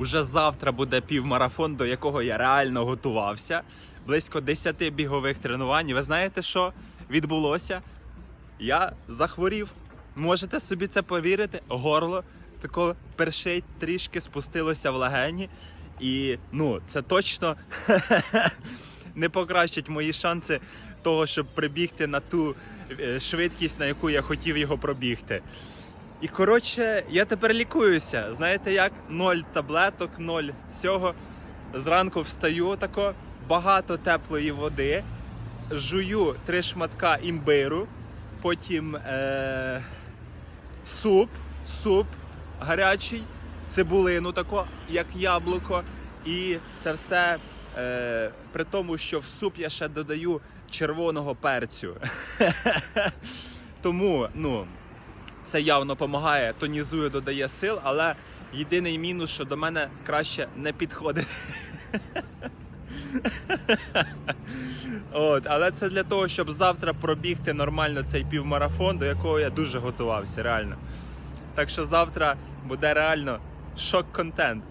Уже завтра буде півмарафон, до якого я реально готувався. Близько 10 бігових тренувань. Ви знаєте, що відбулося? Я захворів. Можете собі це повірити? Горло тако першить трішки спустилося в легені. І ну, це точно не покращить мої шанси того, щоб прибігти на ту е, швидкість, на яку я хотів його пробігти. І коротше, я тепер лікуюся. Знаєте як? Ноль таблеток, ноль цього. Зранку встаю тако, багато теплої води, жую три шматка імбиру, потім е- суп, суп гарячий, цибулину тако, як яблуко. І це все е- при тому, що в суп я ще додаю червоного перцю. Тому, ну, це явно допомагає, тонізує, додає сил, але єдиний мінус, що до мене краще не підходить. От, але це для того, щоб завтра пробігти нормально цей півмарафон, до якого я дуже готувався, реально. Так що завтра буде реально шок-контент.